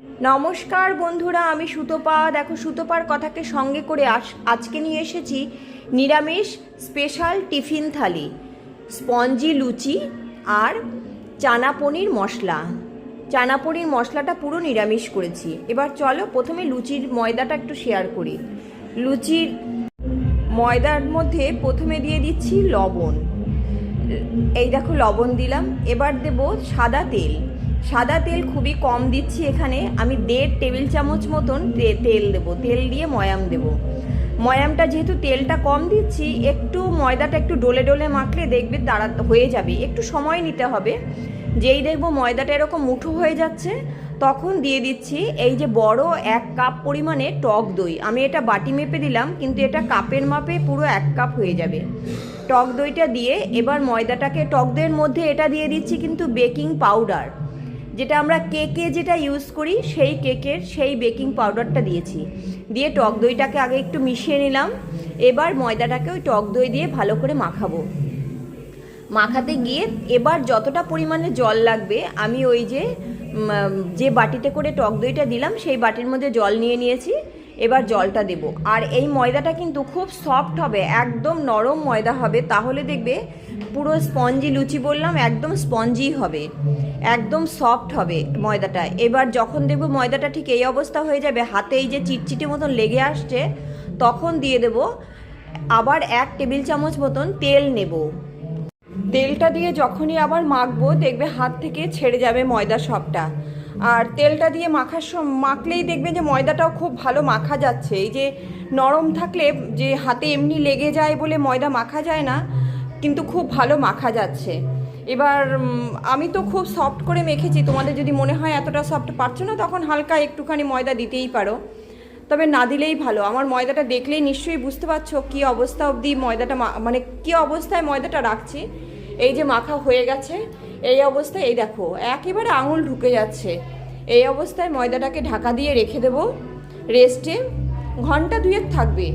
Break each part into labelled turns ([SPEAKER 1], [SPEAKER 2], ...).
[SPEAKER 1] নমস্কার বন্ধুরা, আমি সুতোপা। দেখো, সুতোপার কথাকে সঙ্গে করে আজকে নিয়ে এসেছি নিরামিষ special tiffin thali, spongy, luchi আর চানা পনির মশলা। চানা পনির মশলাটা পুরো নিরামিষ করেছি। এবার চলো, প্রথমে লুচির ময়দাটা একটু শেয়ার করি। লুচির ময়দার মধ্যে প্রথমে দিয়ে দিচ্ছি লবণ। এই দেখো, লবণ দিলাম। এবার দেব সাদা তেল। সাদা তেল খুবই কম দিচ্ছি এখানে। আমি দেড় টেবিল চামচ মতন তেল দেবো। তেল দিয়ে ময়াম দেব। ময়ামটা যেহেতু তেলটা কম দিচ্ছি, একটু ময়দাটা একটু ডোলে ডোলে মাখলে দেখবে তাড়া হয়ে যাবে। একটু সময় নিতে হবে। যেই দেখব ময়দাটা এরকম মুঠো হয়ে যাচ্ছে, তখন দিয়ে দিচ্ছি এই যে বড় এক কাপ পরিমাণে টক দই। আমি এটা বাটি মেপে দিলাম, কিন্তু এটা কাপের মাপে পুরো এক কাপ হয়ে যাবে। টক দইটা দিয়ে এবার ময়দাটাকে টক দইয়ের মধ্যে এটা দিয়ে দিচ্ছি কিন্তু বেকিং পাউডার। যেটা আমরা কেকে যেটা ইউজ করি, সেই কেকের সেই বেকিং পাউডারটা দিয়েছি। দিয়ে টক দইটাকে আগে একটু মিশিয়ে নিলাম। এবার ময়দাটাকে ওই টক দই দিয়ে ভালো করে মাখাবো। মাখাতে গিয়ে এবার যতটা পরিমাণে জল লাগবে, আমি ওই যে যে বাটিতে করে টক দইটা দিলাম, সেই বাটির মধ্যে জল নিয়ে নিয়েছি। এবার জলটা দেব। আর এই ময়দাটা কিন্তু খুব সফট হবে, একদম নরম ময়দা হবে। তাহলে দেখবে পুরো স্পঞ্জি লুচি বললাম, একদম স্পঞ্জি হবে। একদম সফট হবে ময়দাটা। এবার যখন দেখব ময়দাটা ঠিক এই অবস্থা হয়ে যাবে, হাতে এই যে চিটচিটি মতন লেগে আসছে, তখন দিয়ে দেব আবার এক টেবিল চামচ মতন তেল নেব। তেলটা দিয়ে যখনই আবার মাখবো, দেখবে হাত থেকে ছেড়ে যাবে ময়দা সবটা। আর তেলটা দিয়ে মাখার মাখলেই দেখবে যে ময়দাটাও খুব ভালো মাখা যাচ্ছে। এই যে নরম থাকলে যে হাতে এমনি লেগে যায় বলে ময়দা মাখা যায় না, কিন্তু খুব ভালো মাখা যাচ্ছে। এবার আমি তো খুব সফট করে মেখেছি, তোমাদের যদি মনে হয় এতটা সফট পারছ না তখন হালকা একটুখানি ময়দা দিতেই পারো। তবে না দিলেই ভালো, আমার ময়দাটা দেখলেই নিশ্চয়ই বুঝতে পারছ কী অবস্থা অবধি ময়দাটা মানে কী অবস্থায় ময়দাটা রাখছি। এই যে মাখা হয়ে গেছে এই অবস্থায়, এই দেখো, একেবারে আঙুল ঢুকে যাচ্ছে। এই অবস্থায় ময়দাটাকে ঢাকা দিয়ে রেখে দেবো। রেস্টে ঘণ্টা দুয়েক থাকবে।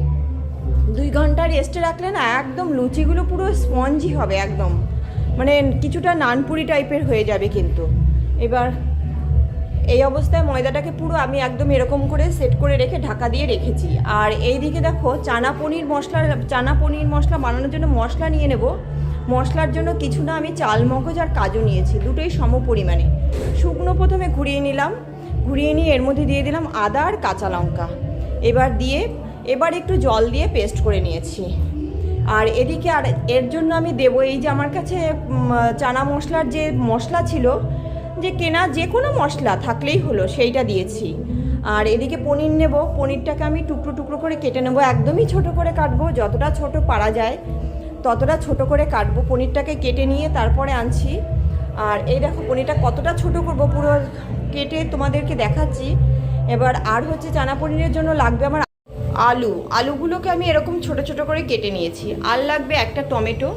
[SPEAKER 1] দুই ঘণ্টা রেস্টে রাখলে না একদম লুচিগুলো পুরো স্পঞ্জি হবে একদম। মানে কিছুটা নানপুরি টাইপের হয়ে যাবে কিন্তু। এবার এই অবস্থায় ময়দাটাকে পুরো আমি একদম এরকম করে সেট করে রেখে ঢাকা দিয়ে রেখেছি। আর এই দিকে দেখো, চানা পনির মশলা চানা পনির মশলা বানানোর জন্য মশলা নিয়ে নেব। মশলার জন্য কিছু না, আমি চাল, মগজ আর কাজু নিয়েছি, দুটোই সম পরিমাণে। শুকনো প্রথমে ঘুরিয়ে নিলাম, ঘুরিয়ে নিয়ে এর মধ্যে দিয়ে দিলাম আদা আর কাঁচা লঙ্কা। এবার দিয়ে, এবার একটু জল দিয়ে পেস্ট করে নিয়েছি। আর এদিকে আর এর জন্য আমি দেবো এই যে আমার কাছে চানা মশলার যে মশলা ছিল, যে কেনা যে কোনো মশলা থাকলেই হলো, সেইটা দিয়েছি। আর এদিকে পনির নেব, পনিরটাকে আমি টুকরো টুকরো করে কেটে নেব, একদমই ছোট করে কাটবো, যতটা ছোট পারা যায়। ততটা ছোট করে কাটবো। পনিরটাকে কেটে নিয়ে তারপরে আনছি। আর এই দেখো, পনিরটা কতটা ছোট করব পুরো কেটে তোমাদেরকে দেখাচ্ছি। এবার আর হচ্ছে চানা পনিরের জন্য লাগবে আমার আলু। আলুগুলোকে আমি এরকম ছোট ছোট করে কেটে নিয়েছি। আর লাগবে একটা টমেটো।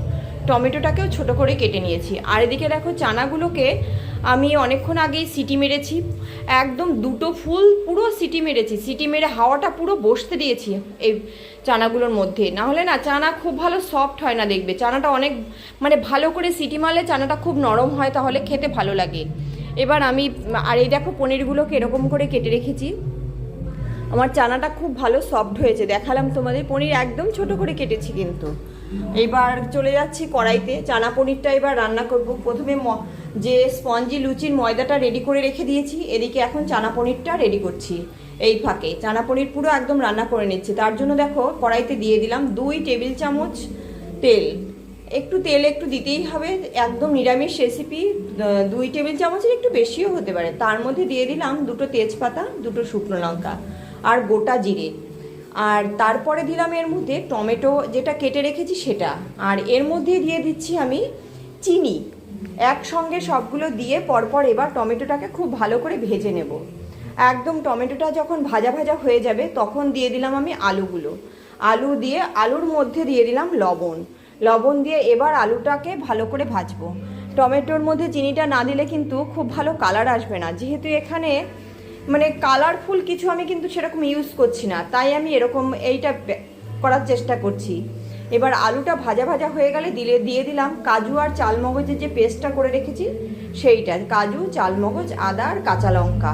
[SPEAKER 1] টমেটোটাকেও ছোট করে কেটে নিয়েছি। আর এদিকে দেখো, চানাগুলোকে আমি অনেকক্ষণ আগেই সিটি মেরেছি। একদম দুটো ফুল পুরো সিটি মেরেছি। সিটি মেরে হাওয়াটা পুরো বসতে দিয়েছি এই চানাগুলোর মধ্যে। না হলে না, চানা খুব ভালো সফট হয় না দেখবে। চানাটা অনেক মানে ভালো করে সিটি মারলে চানাটা খুব নরম হয়, তাহলে খেতে ভালো লাগে। এবার আমি, আর এই দেখো পনিরগুলোকে এরকম করে কেটে রেখেছি। আমার চানাটা খুব ভালো সফট হয়েছে। দেখালাম তোমাদের, পনির একদম ছোট করে কেটেছি কিন্তু। এবার চলে যাচ্ছি কড়াইতে। চানা পনিরটা এবার রান্না করব। প্রথমে যে স্পঞ্জি লুচির ময়দাটা রেডি করে রেখে দিয়েছি, এদিকে এখন চানা পনিরটা রেডি করছি। এই ফাঁকে। চানা পনির পুরো একদম রান্না করে নিচ্ছি। তার জন্য দেখো, কড়াইতে দিয়ে দিলাম দুই টেবিল চামচ তেল। একটু তেল একটু দিতেই হবে, একদম নিরামিষ রেসিপি দুই টেবিল চামচের একটু বেশিও হতে পারে। তার মধ্যে দিয়ে দিলাম দুটো তেজপাতা, দুটো শুকনো লঙ্কা আর গোটা জিরে। আর তারপরে দিলাম এর মধ্যে টমেটো, যেটা কেটে রেখেছি সেটা। আর এর মধ্যে দিয়ে দিচ্ছি আমি চিনি। একসঙ্গে সবগুলো দিয়ে পরপর এবার টমেটোটাকে খুব ভালো করে ভেজে নেব। একদম টমেটোটা যখন ভাজা ভাজা হয়ে যাবে, তখন দিয়ে দিলাম আমি আলুগুলো। আলু দিয়ে, আলুর মধ্যে দিয়ে দিলাম লবণ। লবণ দিয়ে এবার আলুটাকে ভালো করে ভাজবো। টমেটোর মধ্যে চিনিটা না দিলে কিন্তু খুব ভালো কালার আসবে না। যেহেতু এখানে মানে কালারফুল কিছু আমি কিন্তু সেরকম ইউজ করছি না। তাই আমি এরকম এইটা করার চেষ্টা করছি। এবার আলুটা ভাজা ভাজা হয়ে গেলে দিলে দিয়ে দিলাম কাজু আর চালমগজের যে পেস্টটা করে রেখেছি, সেইটা। কাজু, চালমগজ, আদা আর কাঁচা লঙ্কা।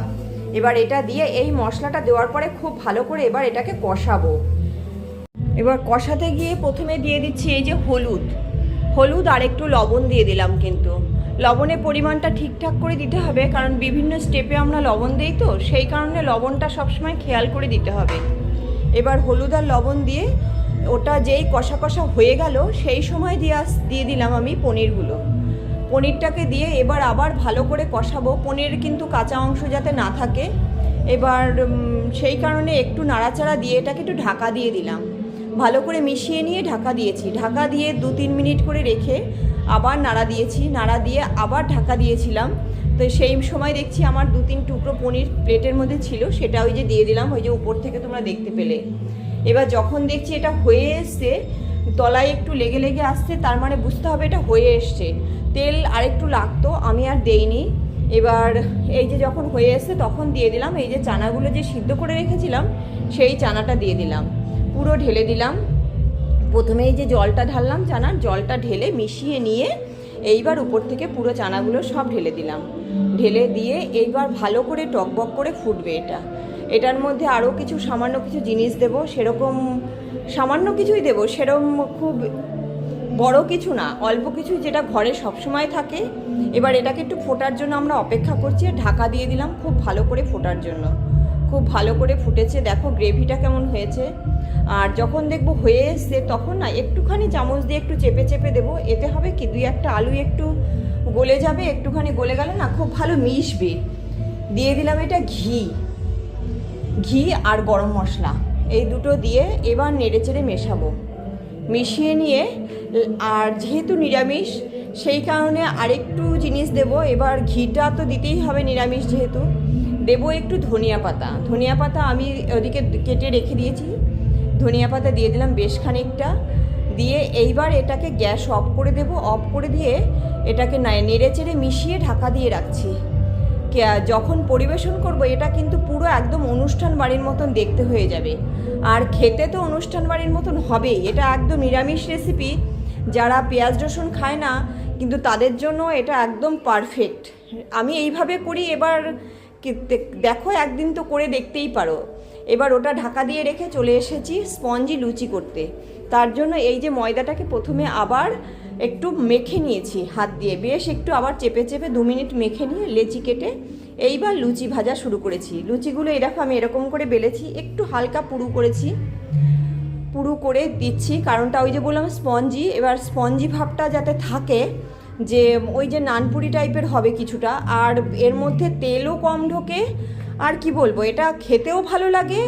[SPEAKER 1] এবার এটা দিয়ে এই মশলাটা দেওয়ার পরে খুব ভালো করে এবার এটাকে কষাবো। এবার কষাতে গিয়ে প্রথমে দিয়ে দিচ্ছি এই যে হলুদ। হলুদ আর একটু লবণ দিয়ে দিলাম কিন্তু। লবণের পরিমাণটা ঠিকঠাক করে দিতে হবে, কারণ বিভিন্ন স্টেপে আমরা লবণ দিই তো, সেই কারণে লবণটা সবসময় খেয়াল করে দিতে হবে। এবার হলুদ আর লবণ দিয়ে ওটা যেই কষা কষা হয়ে গেল, সেই সময় দিয়ে দিয়ে দিলাম আমি পনিরগুলো। পনিরটাকে দিয়ে এবার আবার ভালো করে কষাবো। পনির কিন্তু কাঁচা অংশ যাতে না থাকে। এবার সেই কারণে একটু নাড়াচাড়া দিয়ে এটাকে একটু ঢাকা দিয়ে দিলাম। ভালো করে মিশিয়ে নিয়ে ঢাকা দিয়েছি। ঢাকা দিয়ে দু তিন মিনিট করে রেখে আবার নাড়া দিয়েছি। নাড়া দিয়ে আবার ঢাকা দিয়েছিলাম। তো সেই সময় দেখছি আমার দু তিন টুকরো পনির প্লেটের মধ্যে ছিল। সেটা ওই যে দিয়ে দিলাম। ওই যে উপর থেকে তোমরা দেখতে পেলে। এবার যখন দেখছি এটা হয়ে এসছে, তলায় একটু লেগে লেগে আসছে, তার মানে বুঝতে হবে এটা হয়ে এসছে। তেল আরেকটু লাগতো, আমি আর দেইনি। এবার এই যে যখন হয়ে এসছে, তখন দিয়ে দিলাম। এই যে চানাগুলো যে সিদ্ধ করে রেখেছিলাম, সেই চানাটা দিয়ে দিলাম। পুরো ঢেলে দিলাম। প্রথমে এই যে জলটা ঢাললাম চানার, জলটা ঢেলে মিশিয়ে নিয়ে এইবার উপর থেকে পুরো চানাগুলো সব ঢেলে দিলাম। ঢেলে দিয়ে এইবার ভালো করে টকবক করে ফুটবে এটা। এটার মধ্যে আরও কিছু সামান্য কিছু জিনিস দেব, সেরকম সামান্য কিছুই দেব সেরকম খুব বড় কিছু না, অল্প কিছু যেটা ঘরে সবসময় থাকে। এবার এটাকে একটু ফোটার জন্য আমরা অপেক্ষা করছি ঢাকা দিয়ে দিলাম খুব ভালো করে ফোটার জন্য। খুব ভালো করে ফুটেছে, দেখো গ্রেভিটা কেমন হয়েছে। আর যখন দেখব হয়ে এসছে, তখন না একটুখানি চামচ দিয়ে একটু চেপে চেপে দেবো। এতে হবে কি, দুই একটা আলু একটু গলে যাবে, একটুখানি গলে গেলে না খুব ভালো মিশবে। দিয়ে দিলাম এটা ঘি। ঘি আর গরম মশলা। এই দুটো দিয়ে এবার নেড়ে চেড়ে মেশাবো। মিশিয়ে নিয়ে, আর যেহেতু নিরামিষ, সেই কারণে আরেকটু জিনিস দেব। এবার ঘিটা তো দিতেই হবে নিরামিষ যেহেতু। দেবো একটু ধনিয়া পাতা। ধনিয়া পাতা আমি ওদিকে কেটে রেখে দিয়েছি। ধনিয়া পাতা দিয়ে দিলাম বেশ খানিকটা। দিয়ে এইবার এটাকে গ্যাস অফ করে দেব। অফ করে দিয়ে এটাকে নেড়ে চেড়ে মিশিয়ে ঢাকা দিয়ে রাখছি। যখন পরিবেশন করব, এটা কিন্তু পুরো একদম অনুষ্ঠান বাড়ির মতন দেখতে হয়ে যাবে। আর খেতে তো অনুষ্ঠান বাড়ির মতন হবেই। এটা একদম নিরামিষ রেসিপি যারা পেঁয়াজ রসুন খায় না, কিন্তু তাদের জন্য এটা একদম পারফেক্ট আমি এইভাবে করি, এবার দেখো একদিন তো করে দেখতেই পারো। এবার ওটা ঢাকা দিয়ে রেখে চলে এসেছি স্পঞ্জি লুচি করতে। তার জন্য এই যে ময়দাটাকে প্রথমে আবার একটু মেখে নিয়েছি হাত দিয়ে। বেশ একটু আবার চেপে চেপে দু মিনিট মেখে নিয়ে লেচি কেটে এইবার লুচি ভাজা শুরু করেছি। লুচিগুলো এরকম আমি এরকম করে বেলেছি, একটু হালকা পুরু করেছি। পুরু করে দিচ্ছি, কারণটা ওই যে বললাম স্পঞ্জি, এবার স্পঞ্জি ভাবটা যাতে থাকে যে ওই যে নানপুরি টাইপের হবে কিছুটা, আর এর মধ্যে তেলও কম ঢোকে, আর কি বলব, এটা খেতেও ভালো লাগে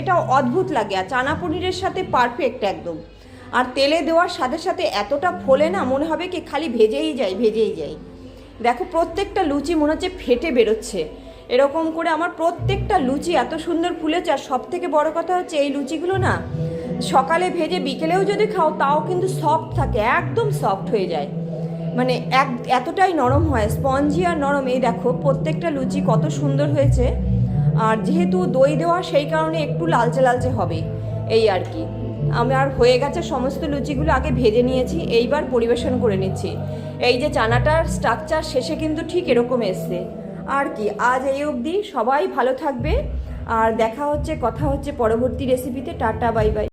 [SPEAKER 1] এটা অদ্ভুত লাগে, আর চানা পনিরের সাথে পারফেক্ট একদম। আর তেলে দেওয়ার সাথে সাথে এতটা ফোলে না, মনে হবে কি খালি ভেজেই যায় ভেজেই যায় দেখো, প্রত্যেকটা লুচি মনে হচ্ছে ফেটে বেরোচ্ছে। এরকম করে আমার প্রত্যেকটা লুচি এত সুন্দর ফুলেছে, আর সব থেকে বড় কথা হচ্ছে এই লুচিগুলো না, সকালে ভেজে বিকেলেও যদি খাও, তাও কিন্তু সফট থাকে, একদম সফট হয়ে যায়। মানে এক, এতটাই নরম হয় স্পঞ্জি আর নরম। এই দেখো, প্রত্যেকটা লুচি কত সুন্দর হয়েছে। আর যেহেতু দই দেওয়া, সেই কারণে একটু লালচে লালচে হবে, এই আর কি। আমার হয়ে গেছে, সমস্ত লুচিগুলো আগে ভেজে নিয়েছি, এইবার পরিবেশন করে নিচ্ছি। এই যে চানাটার স্ট্রাকচার শেষে কিন্তু ঠিক এরকম এসছে। আর কি, আজ এই অবধি সবাই ভালো থাকবে, আর দেখা হচ্ছে, কথা হচ্ছে পরবর্তী রেসিপিতে টাটা বাই বাই